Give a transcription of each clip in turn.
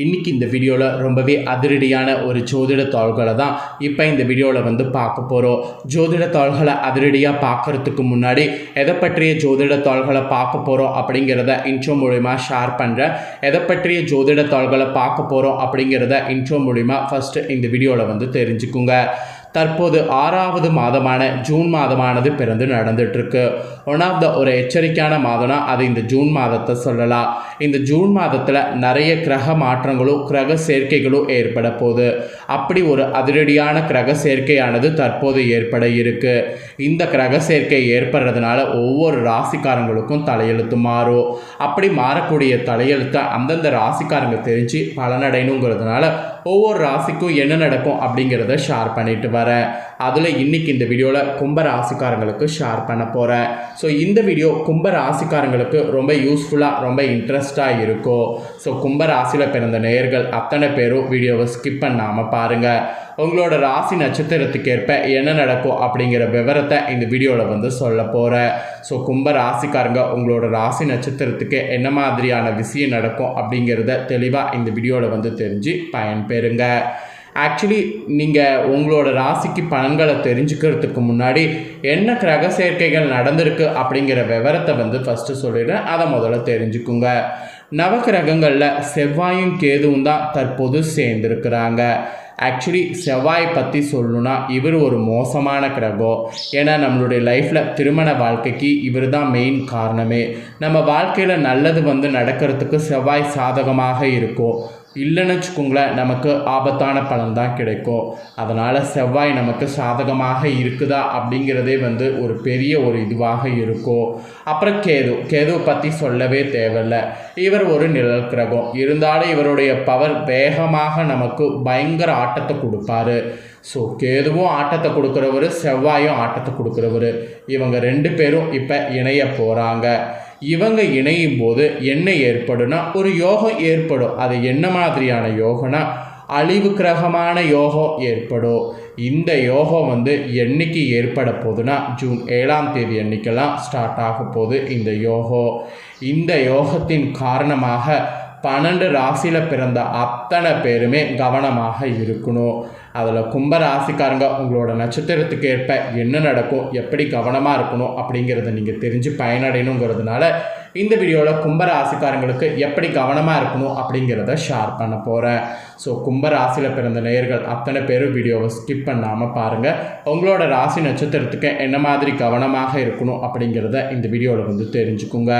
இன்றைக்கி இந்த வீடியோவில் ரொம்பவே அதிரடியான ஒரு ஜோதிட தாள்களை தான் இப்போ இந்த வீடியோவில் வந்து பார்க்க போகிறோம் ஜோதிட தாள்களை அதிரடியாக பார்க்கறதுக்கு முன்னாடி எதை பற்றிய ஜோதிட தாள்களை பார்க்க போகிறோம் அப்படிங்கிறத இன்ட்ரோ மூலிமா ஷேர் பண்ணுறேன் எதை பற்றிய ஜோதிட தாள்களை பார்க்க போகிறோம் அப்படிங்கிறத இன்ட்ரோ மூலிமா ஃபஸ்ட்டு இந்த வீடியோவில் வந்து தெரிஞ்சுக்குங்க. தற்போது ஆறாவது மாதமான ஜூன் மாதமானது பிறந்து நடந்துட்டுருக்கு. ஒன் ஆஃப் த ஒரு எச்சரிக்கையான மாதம்னா அது இந்த ஜூன் மாதத்தை சொல்லலாம். இந்த ஜூன் மாதத்தில் நிறைய கிரக மாற்றங்களும் கிரக சேர்க்கைகளும் ஏற்பட போகுது. அப்படி ஒரு அதிரடியான கிரக சேர்க்கையானது தற்போது ஏற்பட இருக்கு. இந்த கிரக சேர்க்கை ஏற்படுறதுனால ஒவ்வொரு ராசிக்காரங்களுக்கும் தலையெழுத்து மாறும். அப்படி மாறக்கூடிய தலையெழுத்தை அந்தந்த ராசிக்காரங்க தெரிஞ்சு பலனடையணுங்கிறதுனால ஒவ்வொரு ராசிக்கும் என்ன நடக்கும் அப்படிங்கிறத ஷேர் பண்ணிட்டு வரேன். அதில் இன்னைக்கு இந்த வீடியோவில் கும்ப ராசிக்காரங்களுக்கு ஷேர் பண்ண போகிறேன் ஸோ இந்த வீடியோ கும்ப ராசிக்காரங்களுக்கு ரொம்ப யூஸ்ஃபுல்லாக ரொம்ப இன்ட்ரெஸ்டாக இருக்கும். ஸோ கும்ப ராசியில் பிறந்த நேயர்கள் அத்தனை பேரும் வீடியோவை ஸ்கிப் பண்ணாமல் பாருங்கள் உங்களோட ராசி நட்சத்திரத்துக்கு ஏற்ப என்ன நடக்கும் அப்படிங்கிற விவரத்தை இந்த வீடியோவில் வந்து சொல்ல போகிறேன் ஸோ கும்ப ராசிக்காரங்க உங்களோட ராசி நட்சத்திரத்துக்கு என்ன மாதிரியான விஷயம் நடக்கும் அப்படிங்கிறத தெளிவாக இந்த வீடியோவில் வந்து தெரிஞ்சு பயன்பெறுங்க. ஆக்சுவலி நீங்கள் உங்களோட ராசிக்கு பலன்களை தெரிஞ்சுக்கிறதுக்கு முன்னாடி என்ன கிரக சேர்க்கைகள் நடந்திருக்கு அப்படிங்கிற விவரத்தை வந்து ஃபஸ்ட்டு சொல்லிடுறேன். அதை முதல்ல தெரிஞ்சுக்குங்க. நவகிரகங்களில் செவ்வாயும் கேதுவும் தான் தற்போது சேர்ந்துருக்கிறாங்க. ஆக்சுவலி செவ்வாய் பற்றி சொல்லணும்னா இவர் ஒரு மோசமான கிரகம் ஏன்னா நம்மளுடைய லைஃப்பில் திருமண வாழ்க்கைக்கு இவர் தான் மெயின் காரணமே. நம்ம வாழ்க்கையில் நல்லது வந்து நடக்கிறதுக்கு செவ்வாய் சாதகமாக இருக்கும். இல்லைன்னு வச்சுக்கோங்களேன் நமக்கு ஆபத்தான பலன் தான் கிடைக்கும். அதனால் செவ்வாய் நமக்கு சாதகமாக இருக்குதா அப்படிங்கிறதே வந்து ஒரு பெரிய ஒரு இதுவாக இருக்கும். அப்புறம் கேது. கேதுவை பற்றி சொல்லவே தேவையில்லை. இவர் ஒரு நிழல் கிரகம். இருந்தாலும் இவருடைய பவர் வேகமாக நமக்கு பயங்கர ஆட்டத்தை கொடுப்பாரு. ஸோ கேதுவும் ஆட்டத்தை கொடுக்குறவர் செவ்வாயும் ஆட்டத்தை கொடுக்குறவர். இவங்க ரெண்டு பேரும் இப்போ இணைய போகிறாங்க இவங்க இணையும் போது என்ன ஏற்படும்னா ஒரு யோகம் ஏற்படும். அது என்ன மாதிரியான யோகம்னா அழிவு கிரகமான யோகம் ஏற்படும். இந்த யோகம் வந்து என்னைக்கு ஏற்பட போகுதுன்னா ஜூன் ஏழாம் தேதி அன்னைக்கெல்லாம் ஸ்டார்ட் ஆக போகுது இந்த யோகம். இந்த யோகத்தின் காரணமாக பன்னெண்டு ராசியில் பிறந்த அத்தனை பேருமே கவனமாக இருக்கணும். அதில் கும்ப ராசிக்காரங்க உங்களோட நட்சத்திரத்துக்கு ஏற்ப என்ன நடக்கும் எப்படி கவனமாக இருக்கணும் அப்படிங்கிறத நீங்கள் தெரிஞ்சு பயனடையணுங்கிறதுனால இந்த வீடியோவில் கும்ப ராசிக்காரங்களுக்கு எப்படி கவனமாக இருக்கணும் அப்படிங்கிறத ஷேர் பண்ண போகிறேன் ஸோ கும்ப ராசியில் பிறந்த நேயர்கள் அத்தனை பேரும் வீடியோவை ஸ்கிப் பண்ணாமல் பாருங்கள் உங்களோட ராசி நட்சத்திரத்துக்கு என்ன மாதிரி கவனமாக இருக்கணும் அப்படிங்கிறத இந்த வீடியோவில் வந்து தெரிஞ்சுக்குங்க.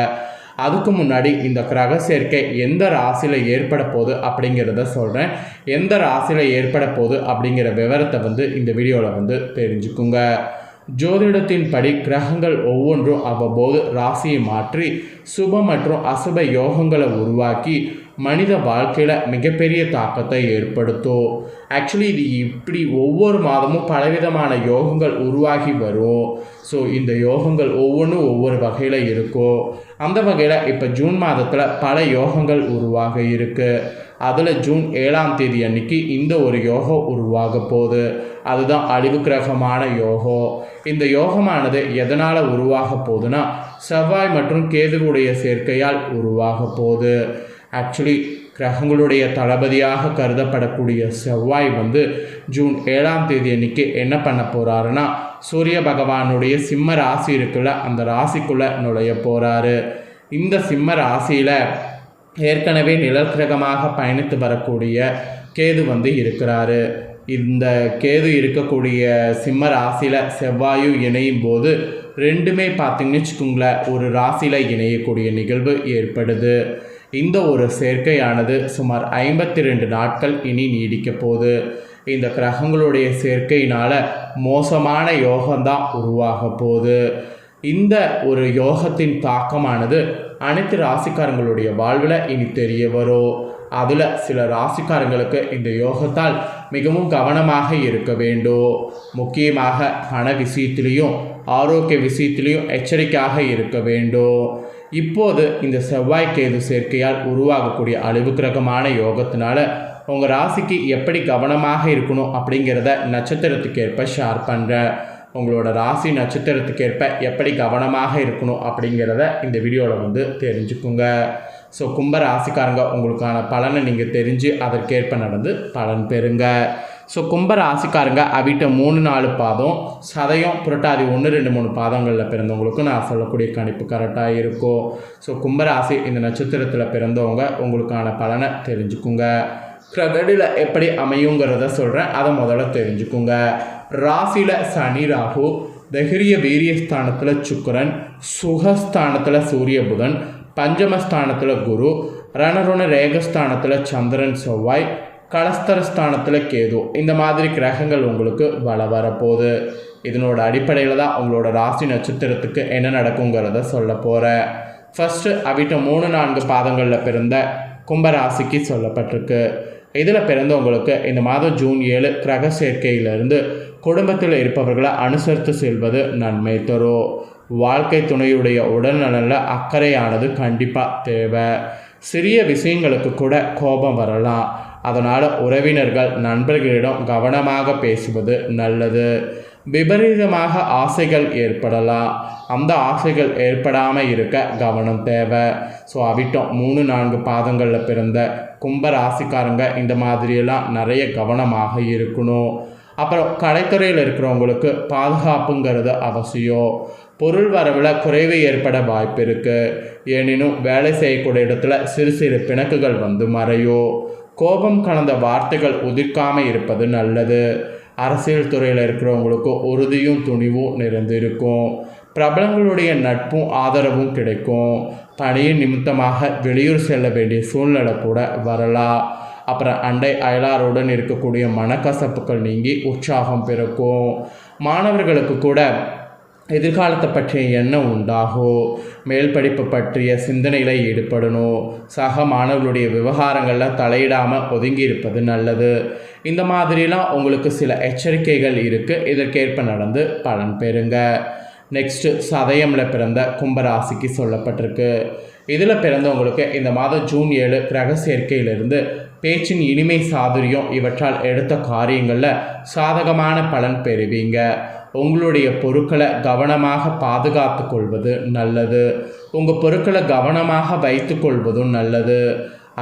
அதுக்கு முன்னாடி இந்த கிரக சேர்க்கை எந்த ராசியில் ஏற்பட போகுது அப்படிங்கிறத சொல்கிறேன் எந்த ராசியில் ஏற்பட போகுது அப்படிங்கிற விவரத்தை வந்து இந்த வீடியோவில் வந்து தெரிஞ்சுக்குங்க. ஜோதிடத்தின் படி கிரகங்கள் ஒவ்வொன்றும் அவ்வப்போது ராசியை மாற்றி சுப மற்றும் அசுப யோகங்களை உருவாக்கி மனித வாழ்க்கையில் மிகப்பெரிய தாக்கத்தை ஏற்படுத்தும். ஆக்சுவலி இது இப்படி ஒவ்வொரு மாதமும் பலவிதமான யோகங்கள் உருவாகி வரும். ஸோ இந்த யோகங்கள் ஒவ்வொன்றும் ஒவ்வொரு வகையில் இருக்கும். அந்த வகையில் இப்போ ஜூன் மாதத்தில் பல யோகங்கள் உருவாக இருக்குது அதில் ஜூன் ஏழாம் தேதி அன்னைக்கு இந்த ஒரு யோகம் உருவாக போகுது. அதுதான் அழிவு கிரகமான யோகம். இந்த யோகமானது எதனால் உருவாக போகுதுன்னா செவ்வாய் மற்றும் கேதுவுடைய சேர்க்கையால் உருவாக போகுது. ஆக்சுவலி கிரகங்களுடைய தளபதியாக கருதப்படக்கூடிய செவ்வாய் வந்து ஜூன் ஏழாம் தேதி அன்னைக்கு என்ன பண்ண போகிறாருன்னா சூரிய பகவானுடைய சிம்ம ராசி இருக்குல்ல அந்த ராசிக்குள்ளே நுழைய போகிறாரு இந்த சிம்ம ராசியில் ஏற்கனவே நிலக்கிரகமாக பயணித்து வரக்கூடிய கேது வந்து இருக்கிறாரு. இந்த கேது இருக்கக்கூடிய சிம்ம ராசியில் செவ்வாயும் இணையும் போது ரெண்டுமே பார்த்திங்கன்னு வச்சுக்கோங்களேன் ஒரு ராசியில் இணையக்கூடிய நிகழ்வு ஏற்படுது. இந்த ஒரு சேர்க்கையானது சுமார் ஐம்பத்தி ரெண்டு நாட்கள் இனி நீடிக்க போகுது. இந்த கிரகங்களுடைய சேர்க்கையினால் மோசமான யோகம்தான் உருவாக போகுது. இந்த ஒரு யோகத்தின் தாக்கமானது அனைத்து ராசிக்காரங்களுடைய வாழ்வில் இனி தெரிய வரும். அதில் சில ராசிக்காரங்களுக்கு இந்த யோகத்தால் மிகவும் கவனமாக இருக்க வேண்டும். முக்கியமாக பண விஷயத்திலையும் ஆரோக்கிய விஷயத்திலையும் எச்சரிக்கையாக இருக்க வேண்டும். இப்போது இந்த செவ்வாய் கேது சேர்க்கையால் உருவாகக்கூடிய அழிவு கிரகமான யோகத்தினால உங்கள் ராசிக்கு எப்படி கவனமாக இருக்கணும் அப்படிங்கிறத நட்சத்திரத்துக்கு ஏற்ப ஷேர் பண்ணுறேன் உங்களோட ராசி நட்சத்திரத்துக்கு ஏற்ப எப்படி கவனமாக இருக்கணும் அப்படிங்கிறத இந்த வீடியோவில் வந்து தெரிஞ்சுக்குங்க. ஸோ கும்ப ராசிக்காரங்க உங்களுக்கான பலனை நீங்கள் தெரிஞ்சு அதற்கேற்ப நடந்து பலன் பெறுங்க. ஸோ கும்ப ராசிக்காரங்க அவிட்ட மூணு நாலு பாதம். சதயம் புரட்டாதி ஒன்று ரெண்டு மூணு பாதங்களில் பிறந்தவங்களுக்கும் நான் சொல்லக்கூடிய கணிப்பு கரெக்டாக இருக்கும் ஸோ கும்பராசி இந்த நட்சத்திரத்தில் பிறந்தவங்க உங்களுக்கான பலனை தெரிஞ்சுக்குங்க. கிரகடில் எப்படி அமையுங்கிறத சொல்கிறேன் அதை முதல்ல தெரிஞ்சுக்குங்க. ராசியில் சனி ராகு தைரிய வீரியஸ்தானத்தில் சுக்கரன் சுகஸ்தானத்தில் சூரிய புதன் பஞ்சமஸ்தானத்தில் குரு ரணருண ரேகஸ்தானத்தில் சந்திரன் செவ்வாய் கலஸ்தரஸ்தானத்தில் கேது. இந்த மாதிரி கிரகங்கள் உங்களுக்கு வள வரப்போகுது. இதனோட அடிப்படையில் தான் உங்களோட ராசி நட்சத்திரத்துக்கு என்ன நடக்குங்கிறத சொல்ல போகிறேன் ஃபஸ்ட்டு அவிட்ட மூணு நான்கு பாதங்களில் பிறந்த கும்பராசிக்கு சொல்லப்பட்டிருக்கு. இதில் பிறந்தவங்களுக்கு இந்த மாதம் ஜூன் ஏழு கிரக சேர்க்கையிலிருந்து குடும்பத்தில் இருப்பவர்களை அனுசரித்து செல்வது நன்மை தரும். வாழ்க்கை துணையுடைய உடல்நலனில் அக்கறையானது கண்டிப்பாக தேவை. சிறிய விஷயங்களுக்கு கூட கோபம் வரலாம். அதனால் உறவினர்கள் நண்பர்களிடம் கவனமாக பேசுவது நல்லது. விபரீதமாக ஆசைகள் ஏற்படலாம். அந்த ஆசைகள் ஏற்படாமல் இருக்க கவனம் தேவை. ஸோ அவிட்டம் மூணு நான்கு பாதங்களில் பிறந்த கும்ப ராசிக்காரங்க இந்த மாதிரியெல்லாம் நிறைய கவனமாக இருக்கணும். அப்புறம் கலைத்துறையில் இருக்கிறவங்களுக்கு பாதுகாப்புங்கிறது அவசியம். பொருள் வரவில் குறைவு ஏற்பட வாய்ப்பு இருக்குது எனினும் வேலை செய்யக்கூடிய இடத்துல சிறு சிறு பிணக்குகள் வந்து மறையும். கோபம் கலந்த வார்த்தைகள் உதிர்க்காமல் இருப்பது நல்லது. அரசியல் துறையில் இருக்கிறவங்களுக்கு உறுதியும் துணிவும் நிறைந்திருக்கும். பிரபலங்களுடைய நட்பும் ஆதரவும் கிடைக்கும். பணியின் நிமித்தமாக வெளியூர் செல்ல வேண்டிய சூழ்நிலை கூட வரலாம். அப்புறம் அண்டை அயலாருடன் இருக்கக்கூடிய மனக்கசப்புகள் நீங்கி உற்சாகம் பிறக்கும். மாணவர்களுக்கு கூட எதிர்காலத்தை பற்றிய எண்ணம் உண்டாகும் மேல் படிப்பு பற்றிய சிந்தனையில் ஈடுபடணும் சக மாணவர்களுடைய விவகாரங்களில் தலையிடாமல் ஒதுங்கி இருப்பது நல்லது. இந்த மாதிரிலாம் உங்களுக்கு சில எச்சரிக்கைகள் இருக்குது இதற்கேற்ப நடந்து பலன் பெறுங்க. நெக்ஸ்ட்டு சதயமில் பிறந்த கும்பராசிக்கு சொல்லப்பட்டிருக்கு. இதில் பிறந்தவங்களுக்கு இந்த மாதம் ஜூன் ஏழு கிரக சேர்க்கையிலிருந்து பேச்சின் இனிமை சாதுரியம் இவற்றால் எடுத்த காரியங்களில் சாதகமான பலன் பெறுவீங்க. உங்களுடைய பொருட்களை கவனமாக பாதுகாத்து கொள்வது நல்லது. உங்கள் பொருட்களை கவனமாக வைத்து கொள்வதும் நல்லது.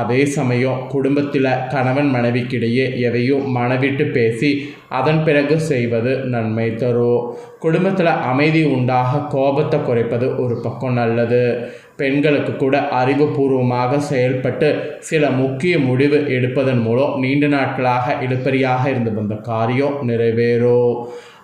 அதே சமயம் குடும்பத்தில் கணவன் மனைவிக்கிடையே எதையும் மனவிட்டு பேசி அதன் பிறகு செய்வது நன்மை தரும். குடும்பத்தில் அமைதி உண்டாக கோபத்தை குறைப்பது ஒரு பக்கம் நல்லது. பெண்களுக்கு கூட அறிவுபூர்வமாக செயல்பட்டு சில முக்கிய முடிவு எடுப்பதன் மூலம் நீண்ட நாட்களாக இழுப்பறியாக இருந்து வந்த காரியம் நிறைவேறும்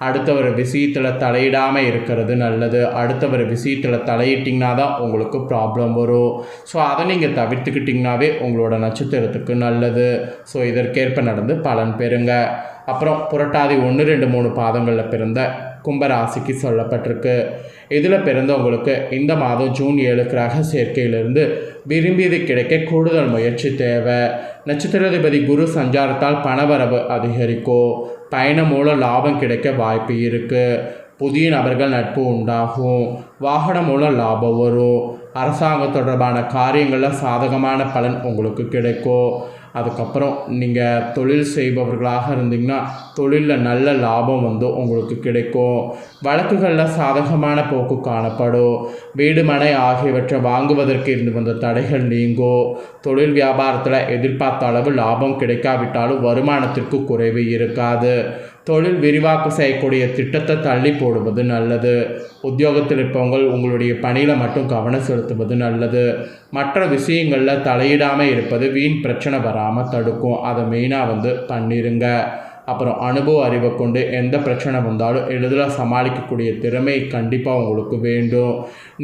அடுத்தவர் விஷயத்தில் தலையிடாமல் இருக்கிறது நல்லது. அடுத்தவர் விஷயத்தில் தலையிட்டிங்கன்னா தான் உங்களுக்கு ப்ராப்ளம் வரும். ஸோ அதை நீங்கள் தவிர்த்துக்கிட்டிங்கனாவே உங்களோட நட்சத்திரத்துக்கு நல்லது. ஸோ இதற்கேற்ப நடந்து பலன் பெறுங்க. அப்புறம் புரட்டாதி ஒன்று ரெண்டு மூணு பாதங்களில் பிறந்த கும்பராசிக்கு சொல்லப்பட்டிருக்கு. இதில் பிறந்தவங்களுக்கு இந்த மாதம் ஜூன் ஏழு கிரக சேர்க்கையிலிருந்து விரும்பியது கிடைக்க கூடுதல் முயற்சி தேவை. நட்சத்திராதிபதி குரு சஞ்சாரத்தால் பணவரவு அதிகரிக்கும். பயணம் மூலம் லாபம் கிடைக்க வாய்ப்பு இருக்குது புதிய நபர்கள் நட்பு உண்டாகும். வாகனம் மூலம் லாபம் வரும். அரசாங்கம் தொடர்பான காரியங்களில் சாதகமான பலன் உங்களுக்கு கிடைக்கும். அதுக்கப்புறம் நீங்கள் தொழில் செய்பவர்களாக இருந்தீங்கன்னா தொழிலில் நல்ல லாபம் வந்து உங்களுக்கு கிடைக்கும். வழக்குகளில் சாதகமான போக்கு காணப்படும். வீடு மனை ஆகியவற்றை வாங்குவதற்கு இருந்து வந்த தடைகள் நீங்கும் தொழில் வியாபாரத்தில் எதிர்பார்த்த அளவு லாபம் கிடைக்காவிட்டாலும் வருமானத்திற்கு குறைவு இருக்காது. தொழில் விரிவாக்கம் செய்யக்கூடிய திட்டத்தை தள்ளி போடுவது நல்லது. உத்தியோகத்தில் இருப்பவங்க உங்களுடைய பணியில் மட்டும் கவனம் செலுத்துவது நல்லது. மற்ற விஷயங்களில் தலையிடாமல் இருப்பது வீண் பிரச்சனை வராமல் தடுக்கும். அதை மெயினாக வந்து பண்ணிருங்க. அப்புறம் அனுபவ அறிவை கொண்டு எந்த பிரச்சனை வந்தாலும் எளிதில் சமாளிக்கக்கூடிய திறமை கண்டிப்பாக உங்களுக்கு வேண்டும்.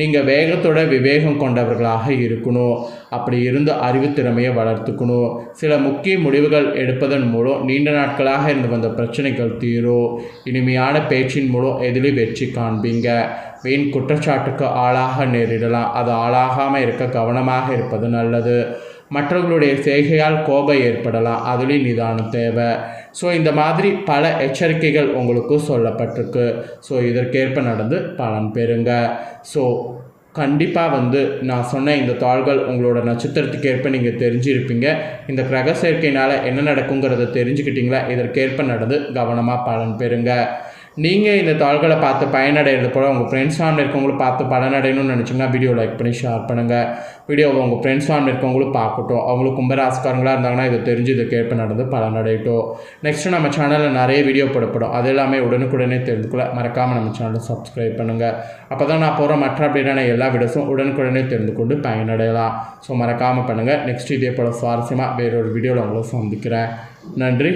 நீங்கள் வேகத்தோட விவேகம் கொண்டவர்களாக இருக்கணும். அப்படி இருந்து அறிவு திறமையை வளர்த்துக்கணும். சில முக்கிய முடிவுகள் எடுப்பதன் மூலம் நீண்ட நாட்களாக இருந்து வந்த பிரச்சனைகள் தீரும். இனிமையான பேச்சின் மூலம் எதிலும் வெற்றி காண்பீங்க. வீண் குற்றச்சாட்டுக்கு ஆளாக நேரிடலாம். அது ஆளாகாமல் இருக்க கவனமாக இருப்பது நல்லது. மற்றவர்களுடைய செய்கையால் கோபம் ஏற்படலாம். அதுலேயும் நிதானம் தேவை. ஸோ இந்த மாதிரி பல எச்சரிக்கைகள் உங்களுக்கு சொல்லப்பட்டிருக்கு. ஸோ இதற்கேற்ப நடந்து பலன் பெறுங்க. ஸோ கண்டிப்பாக வந்து நான் சொன்ன இந்த தாள்கள் உங்களோட நட்சத்திரத்துக்கு ஏற்ப நீங்கள் தெரிஞ்சிருப்பீங்க. இந்த கிரக சேர்க்கையினால் என்ன நடக்குங்கிறத தெரிஞ்சுக்கிட்டீங்களா? இதற்கேற்ப நடந்து கவனமாக பலன் பெறுங்க. நீங்கள் இந்த தாள்களை பார்த்து பயனடைகிறது போல் உங்கள் ஃப்ரெண்ட்ஸ் ஃபேமிலி இருக்கவங்களும் பார்த்து பலனடையணும்னு நினச்சிங்கன்னா வீடியோ லைக் பண்ணி ஷேர் பண்ணுங்கள் வீடியோவை உங்கள் ஃப்ரெண்ட்ஸ் ஃபேமிலி இருக்கவங்களும் பார்க்கட்டும். அவங்களுக்கு கும்பராசிக்காரங்களாக இருந்தாங்கன்னா இதை தெரிஞ்சு இதை கேட்ப நடந்து பலனடையட்டும். நெக்ஸ்ட்டு நம்ம சேனலில் நிறைய வீடியோ போடப்படும். அது எல்லாமே உடனுக்குடனே தெரிந்துக்கொள்ள மறக்காமல் நம்ம சேனலை சப்ஸ்கிரைப் பண்ணுங்கள் அப்போ தான் நான் போகிற மற்ற அப்படின்னா எல்லா வீடியோஸும் உடனுக்குடனே தெரிந்து கொண்டு பயனடையலாம். ஸோ மறக்காமல் பண்ணுங்கள் நெக்ஸ்ட் இதே போல் சுவாரஸ்யமாக வேறொரு வீடியோவில் உங்களை சந்திக்கிறேன். நன்றி.